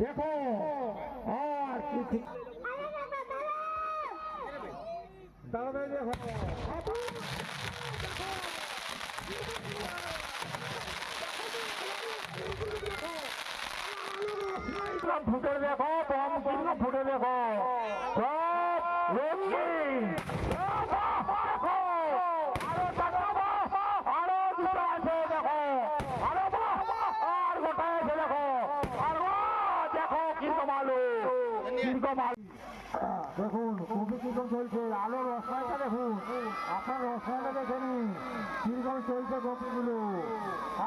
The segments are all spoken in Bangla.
দেখো আর ফুটে দেখো বম চিহ্ন ফুটে দেখো। আরও দেখো আরও বাহ, আর গোটা আছে দেখো আর বাহ, দেখো কীরকম আলো কীরকম আলো দেখুন খুবই কীরকম চলছে। আলোর রসনাটা দেখুন। আপনার রসনাটা দেখে নিন। কীরকম চলছে কপিগুলো।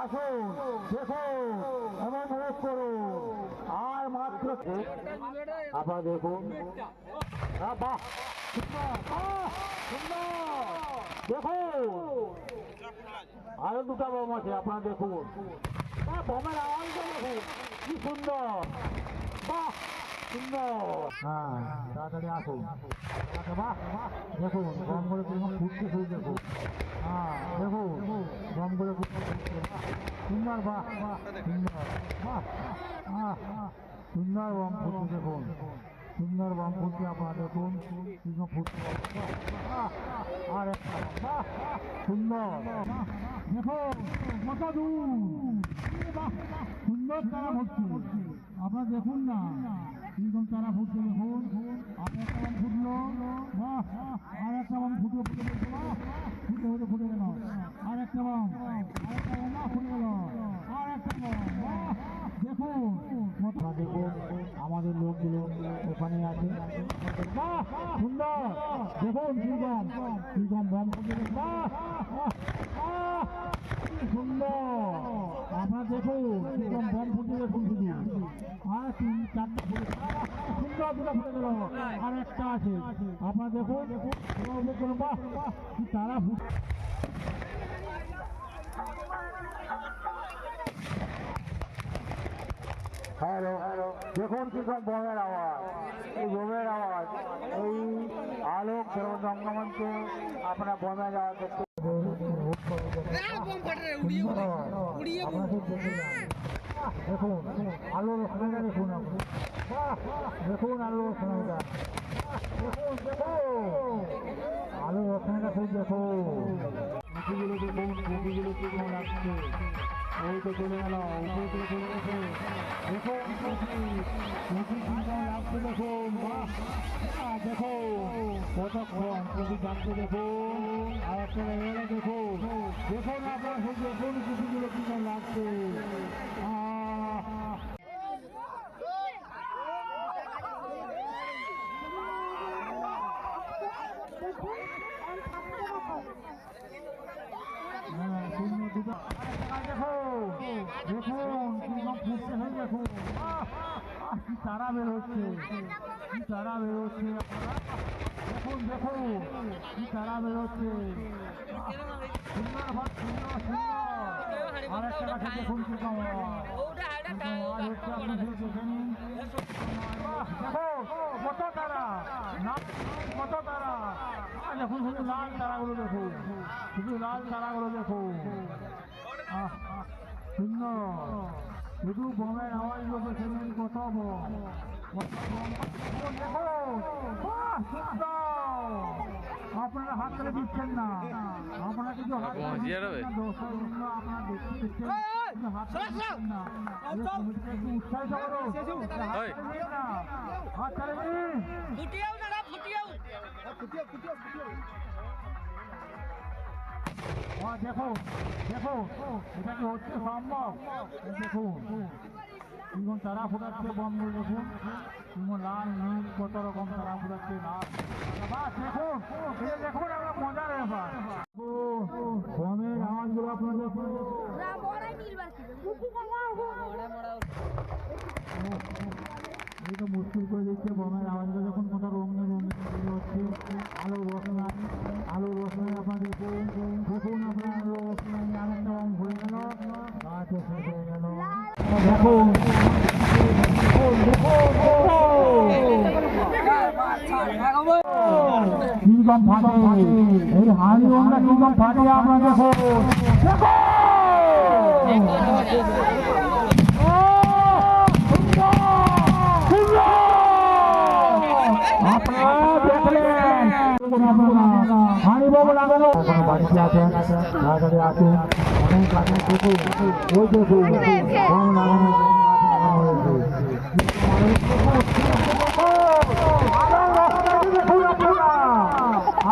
আসুন দেখুন এমন অনুরোধ করুন। আর মাত্র আবার দেখুন। বাহ। দেখুন। আরও দুটা বোম আছে আপনারা দেখুন। বোমের আওয়াজটা দেখুন। কি সুন্দর। বাহ সুন্দর হ্যাঁ তাড়াতাড়ি আচ্ছা, বাহ বাহ, দেখুন বোমগুলো কীরকম ফুটছে ফুট দেখুন হ্যাঁ বোমগুলো কীরকম ফুটছে সুন্দর সুন্দর বাহ আহ, সুন্দর বোম ফুটছে দেখুন সুন্দর বোম ফুটছে আপনারা দেখুন বাহ, বাহ, আর একটা সুন্দর দেখুন কত দূর সুন্দর তারা ফুটছে আপনারা দেখুন না। কীরকম তারা ফুটছে দেখুন। আর একটা ফুটলো। আর একটা বোম ফুটে ফুটে ফুটে বাহ, ফুটে ফুটে ফুটে গেল আর একটা বোম আর একটা বোম বাহ, ফুটে গেল আর একটা বোম বাহ, দেখুন কত- দেখুন আমাদের ওখানে আছে সুন্দর দেখুন বাহ, কি সুন্দর আপনার দেখুন ফুটে দেখুন আর সুন্দর গেল আর একটা আছে আপনার দেখুন বাহ তারা হ্যালো দেখুন কীরকম বোমের আওয়াজ এই বোমের আওয়াজ এই আলোক যেমন রঙ্গমঞ্চে আপনার বোমের আওয়াজ দেখতে দেখুন দেখুন আলোর রোশনাইটা দেখুন দেখুন আলোর রোশনাইটা দেখুন দেখুন আলোর রোশনাইটা খুব দেখুন দেখুন কেমন লাগছে ওই তো চলে গেল উপরে থেকে চলে গেছে দেখো লাগছে দেখুন বাহ কতক্ষণ প্রতি জানতে দেখো আর একটা দেখো দেখো না আপনার শুধু দেখুন মুখিগুলো কেমন লাগছে আহ হ্যাঁ, শূন্য দুটো। দেখো, দেখুন, কীরকম ফুটছে হয়ে দেখুন। কি তারা বের হচ্ছে কি তারা বের হচ্ছে দেখুন দেখুন কি তারা বের হচ্ছে আহ, সুন্দর ভাব সুন্দর সুন্দর আর একটা কাছে দেখুন আপনি শুধু দেখে কত তারা না কত তারা দেখুন শুধু লাল তারাগুলো দেখুন শুধু লাল তারাগুলো দেখুন সুন্দর। শুধু বোমের আওয়াজ লোকে শুনুন কত বম আপনারা হাত করে দিচ্ছেন না। আপনারা কিন্তু হাত উৎসাহিত। করে। হাত করে দিন ফুটিয়েও না ফুটিয়েও হ্যাঁ দেখো দেখো এটা কি হচ্ছে সম্ভব দেখুন কীরকম তারা ফুটাচ্ছে বন্ধ দেখুন কীরকম লাল নীল কত রকম তারা ফুটাচ্ছে লাল দেখুন দেখুন আমরা মজার ব্যাপার বমের আওয়াজগুলো আপনারা তো মুশকিল করে দিচ্ছে বোমের আওয়াজটা যখন কোথাও রঙিন রঙিন হচ্ছে আলো রোশনাই আলো রোশনাই আপনাদের দেখুন আপনার আলো রোশনাই আরেকটা ঘুরে গেল হয়ে গেল। দেখুন কীরকম ফাটে? দেখুন। দেখো আপনারা দেখলেন হাড়ি বাবু লাগানো এখন বাড়িতে আছেন তাড়াতাড়ি আসুন অনেক কাছে দেখুন ওই দেখুন কম লাগানো লাগানো হয়েছে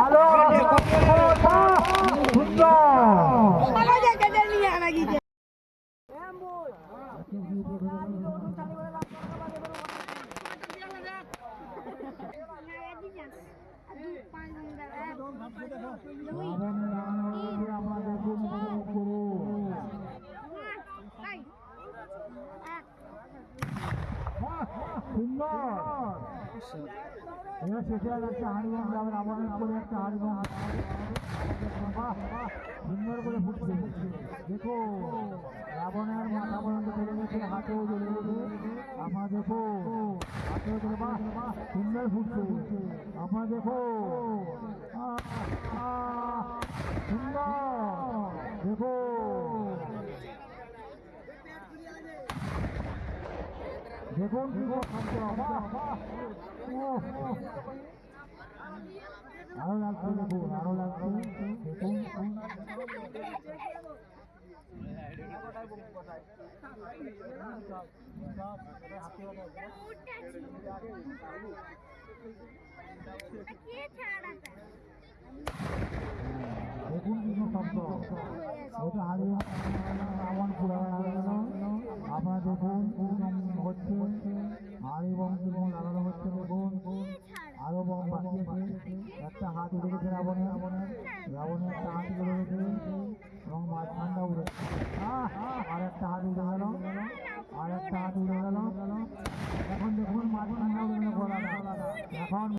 আলো সুন্দর ভালো জায়গাটা নিয়ে আনা গিয়ে এবার করে একটা হারিবন সুন্দর করে ফুটছে দেখো রাবণের মাথা পর্যন্ত চলে গেছে হাতেও চলে গেছে আমার দেখো হাতেও চলে সুন্দর ফুটছে আমার দেখো সুন্দর দেখো দেখুন। আরও লাগছে দেখুন আরও লাগছে দেখুন দেখুন কি শব্দ ওটা রাবণ পুরা আপনারা দেখুন হচ্ছে হাড়ি বম কীরকম লাগানো হচ্ছে দেখুন আরও বম বাকি একটা হাত উঠে গেছে রাবণের রাবণের একটা হাত উঠে গেছে এবং মাঝখানটা আহ, আর একটা হাত উঠে গেল আর একটা হাত উঠে গেল। এখন দেখুন মাঝখানটা উঠে গেল এখন